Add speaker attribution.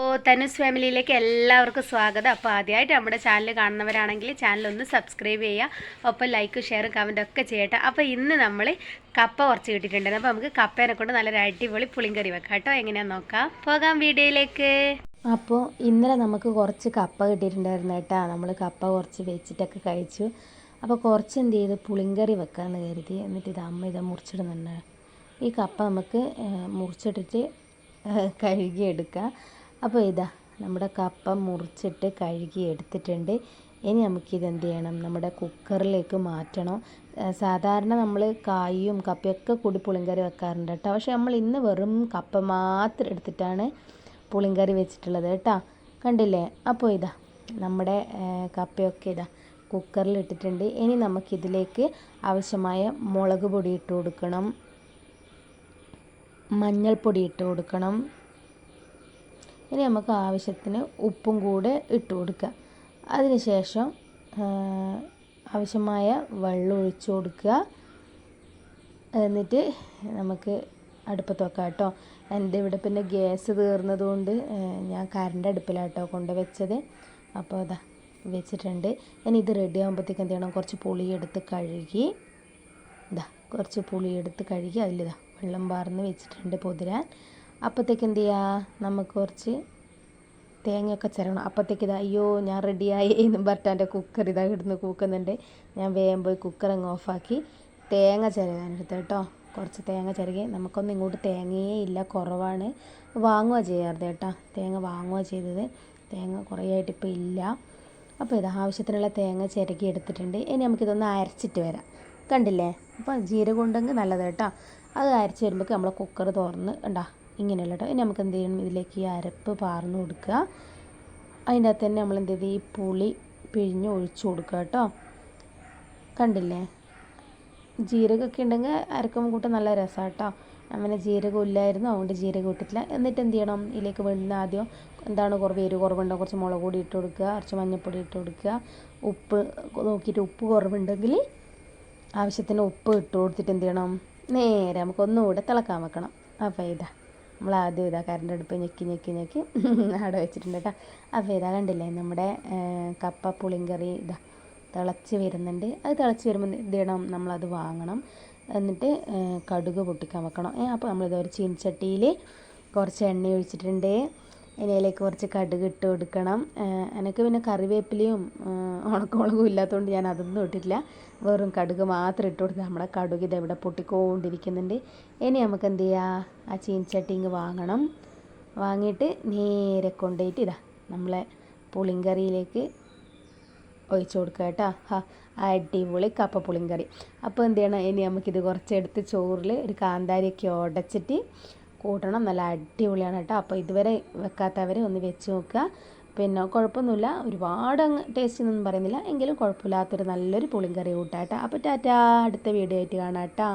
Speaker 1: ഓ തനുസ് ഫാമിലിയിലേക്ക് എല്ലാവർക്കും സ്വാഗതം. അപ്പോൾ ആദ്യമായിട്ട് നമ്മുടെ ചാനൽ കാണുന്നവരാണെങ്കിൽ ചാനൽ ഒന്ന് സബ്സ്ക്രൈബ് ചെയ്യുക ഒപ്പം ലൈക്ക് ഷെയറും കമന്റ് ഒക്കെ ചെയ്യട്ടെ. അപ്പോൾ ഇന്ന് നമ്മൾ കപ്പ കുറച്ച് കിട്ടിയിട്ടുണ്ടായിരുന്നു. അപ്പോൾ നമുക്ക് കപ്പേനെ കൊണ്ട് നല്ലൊരു അടിപൊളി പുളിങ്കറി വെക്കാം കേട്ടോ. എങ്ങനെയാണെന്ന് നോക്കാം. പോകാം വീഡിയോയിലേക്ക്. അപ്പോൾ ഇന്നലെ നമുക്ക് കുറച്ച് കപ്പ കിട്ടിയിട്ടുണ്ടായിരുന്നു കേട്ടോ. നമ്മൾ കപ്പ കുറച്ച് വെച്ചിട്ടൊക്കെ കഴിച്ചു. അപ്പോൾ കുറച്ച് എന്ത് ചെയ്ത്? പുളിങ്കറി വെക്കാമെന്ന് കരുതി. എന്നിട്ട് ഇത് അമ്മ ഇത് മുറിച്ചിടുന്നുണ്ട്. ഈ കപ്പ നമുക്ക് മുറിച്ചിട്ടിട്ട് കഴുകിയെടുക്കാം. അപ്പോൾ ഇതാ നമ്മുടെ കപ്പ മുറിച്ചിട്ട് കഴുകി എടുത്തിട്ടുണ്ട്. ഇനി നമുക്കിത് എന്ത് ചെയ്യണം? നമ്മുടെ കുക്കറിലേക്ക് മാറ്റണം. സാധാരണ നമ്മൾ കായും കപ്പയൊക്കെ കൂടി പുളിങ്കറി വെക്കാറുണ്ട് കേട്ടോ. പക്ഷേ നമ്മൾ ഇന്ന് വെറും കപ്പ മാത്രം എടുത്തിട്ടാണ് പുളിങ്കറി വെച്ചിട്ടുള്ളത് കേട്ടോ. കണ്ടില്ലേ? അപ്പോൾ ഇതാ നമ്മുടെ കപ്പയൊക്കെ ഇതാ കുക്കറിൽ ഇട്ടിട്ടുണ്ട്. ഇനി നമുക്കിതിലേക്ക് ആവശ്യമായ മുളക് പൊടി ഇട്ട് കൊടുക്കണം. മഞ്ഞൾപ്പൊടി ഇട്ട് കൊടുക്കണം. ഇനി നമുക്ക് ആവശ്യത്തിന് ഉപ്പും കൂടെ ഇട്ട് കൊടുക്കുക. അതിനുശേഷം ആവശ്യമായ വെള്ളം ഒഴിച്ചു കൊടുക്കുക. എന്നിട്ട് നമുക്ക് അടുപ്പത്ത് വെക്കാം കേട്ടോ. എന്റെ ഇവിടെ പിന്നെ ഗ്യാസ് തീർന്നതുകൊണ്ട് ഞാൻ കറണ്ട് അടുപ്പിലാട്ടോ കൊണ്ട് വെച്ചത് അപ്പോൾ അതാ വെച്ചിട്ടുണ്ട്. ഇനി ഇത് റെഡി ആകുമ്പോഴത്തേക്ക് എന്ത് ചെയ്യണം? കുറച്ച് പുളിയെടുത്ത് കഴുകി ഇതാ കുറച്ച് പുളിയെടുത്ത് കഴുകി അതിലിതാ വെള്ളം പാർന്ന് വെച്ചിട്ടുണ്ട് പൊതിരാൻ. അപ്പോഴത്തേക്ക് എന്ത് ചെയ്യുക നമുക്ക് കുറച്ച് തേങ്ങയൊക്കെ ചിരവണം. അപ്പോഴത്തേക്ക് ഇതാ അയ്യോ ഞാൻ റെഡിയായി എന്നും പറഞ്ഞിട്ട് എന്റെ കുക്കർ ഇതാ ഇടുന്ന് കൂക്കുന്നുണ്ട്. ഞാൻ വേഗം പോയി കുക്കർ അങ്ങ് ഓഫാക്കി തേങ്ങ ചിരകാനെടുത്ത് കേട്ടോ. കുറച്ച് തേങ്ങ ചിരകി. നമുക്കൊന്നും ഇങ്ങോട്ട് തേങ്ങയേ ഇല്ല കുറവാണ്. വാങ്ങുക ചെയ്യാറുണ്ട് കേട്ടോ. തേങ്ങ വാങ്ങുക ചെയ്തത്. തേങ്ങ കുറേ ആയിട്ട് ഇപ്പോൾ ഇല്ല. അപ്പോൾ ഇത് ആവശ്യത്തിനുള്ള തേങ്ങ ചിരകി എടുത്തിട്ടുണ്ട്. ഇനി നമുക്കിതൊന്ന് അരച്ചിട്ട് വരാം. കണ്ടില്ലേ? അപ്പോൾ ജീരകം ഉണ്ടെങ്കിൽ നല്ലത് കേട്ടോ. അത് അരച്ച് വരുമ്പോൾ നമ്മൾ കുക്കർ തുറന്ന് ഉണ്ടാ ഇങ്ങനെയല്ല കേട്ടോ ഇനി നമുക്ക് എന്ത് ചെയ്യണം ഇതിലേക്ക് ഈ അരപ്പ് പാർന്ന് കൊടുക്കുക. അതിന്റെ അകത്ത് തന്നെ നമ്മൾ എന്ത് ചെയ്ത്? ഈ പുളി പിഴിഞ്ഞ് ഒഴിച്ചു കൊടുക്കുക കേട്ടോ. കണ്ടില്ലേ? ജീരകമൊക്കെ ഉണ്ടെങ്കിൽ അരക്കുമ്പോൾ കൂട്ടം നല്ല രസമാണ് കേട്ടോ. അങ്ങനെ ജീരകം ഇല്ലായിരുന്നു അതുകൊണ്ട് ജീരകം ഇട്ടിട്ടില്ല. എന്നിട്ട് എന്ത് ചെയ്യണം? ഇതിലേക്ക് വേണ്ടുന്ന ആദ്യം എന്താണ് കുറവ്? എരിവ് കുറവുണ്ടോ? കുറച്ച് മുളക് പൊടി ഇട്ട് കൊടുക്കുക കുറച്ച് മഞ്ഞൾപ്പൊടി ഇട്ട് കൊടുക്കുക. ഉപ്പ് നോക്കിയിട്ട് ഉപ്പ് കുറവുണ്ടെങ്കിൽ ആവശ്യത്തിന് ഉപ്പ് ഇട്ട് കൊടുത്തിട്ട് എന്ത് ചെയ്യണം? നേരെ നമുക്കൊന്നുകൂടെ തിളക്കാൻ വെക്കണം. അപ്പോൾ ഇതാ നമ്മൾ ആദ്യം ഇതാ കറണ്ട് അടുപ്പ് ഞെക്കി ഞെക്കി ഞെക്കി അവിടെ വെച്ചിട്ടുണ്ട് കേട്ടോ അപ്പോൾ ഇതാ കണ്ടില്ലേ നമ്മുടെ കപ്പ പുളിങ്കറി ഇതാ തിളച്ച് വരുന്നുണ്ട്. അത് തിളച്ച് വരുമ്പോൾ എന്ത് ചെയ്യണം? നമ്മളത് വാങ്ങണം. എന്നിട്ട് കടുക് പൊട്ടിക്കാൻ വെക്കണം. അപ്പോൾ നമ്മളിത് ഒരു ചീനച്ചട്ടിയിൽ കുറച്ച് എണ്ണ ഒഴിച്ചിട്ടുണ്ട്. ഇതിലേക്ക് കുറച്ച് കടുക് ഇട്ട് കൊടുക്കണം. എനിക്ക് പിന്നെ കറിവേപ്പിലയും ഉണക്കമുളകും ഇല്ലാത്തതുകൊണ്ട് ഞാൻ അതൊന്നും ഇട്ടിട്ടില്ല. വെറും കടുക് മാത്രം ഇട്ട് കൊടുത്ത് നമ്മുടെ കടുക് ഇത് ഇവിടെ പൊട്ടിക്കൊണ്ടിരിക്കുന്നുണ്ട്. ഇനി നമുക്ക് എന്ത് ചെയ്യുക ആ ചീനച്ചട്ടി ഇങ്ങ് വാങ്ങണം. വാങ്ങിയിട്ട് നേരെ കൊണ്ടുപോയിട്ട് ഇതാ നമ്മളെ പുളിങ്കറിയിലേക്ക് ഒഴിച്ചു കൊടുക്കുക കേട്ടോ. ഹാ അടിപൊളി കപ്പ പുളിങ്കറി. അപ്പോൾ എന്ത് ചെയ്യണം? ഇനി നമുക്കിത് കുറച്ചെടുത്ത് ചോറിൽ ഒരു കാന്താരിയൊക്കെ ഉടച്ചിട്ട് കൂട്ടണം. നല്ല അടിപൊളിയാണ് കേട്ടോ. അപ്പോൾ ഇതുവരെ വെക്കാത്തവരെ ഒന്ന് വെച്ച് നോക്കുക. പിന്നെ കുഴപ്പമൊന്നുമില്ല. ഒരുപാട് അങ്ങ് ടേസ്റ്റ് ഒന്നും പറയുന്നില്ല. എങ്കിലും കുഴപ്പമില്ലാത്തൊരു നല്ലൊരു പുളിങ്കറി കൂട്ടാട്ടോ അപ്പോൾ ടാറ്റാ. അടുത്ത വീഡിയോ ആയിട്ട് കാണാം കേട്ടോ.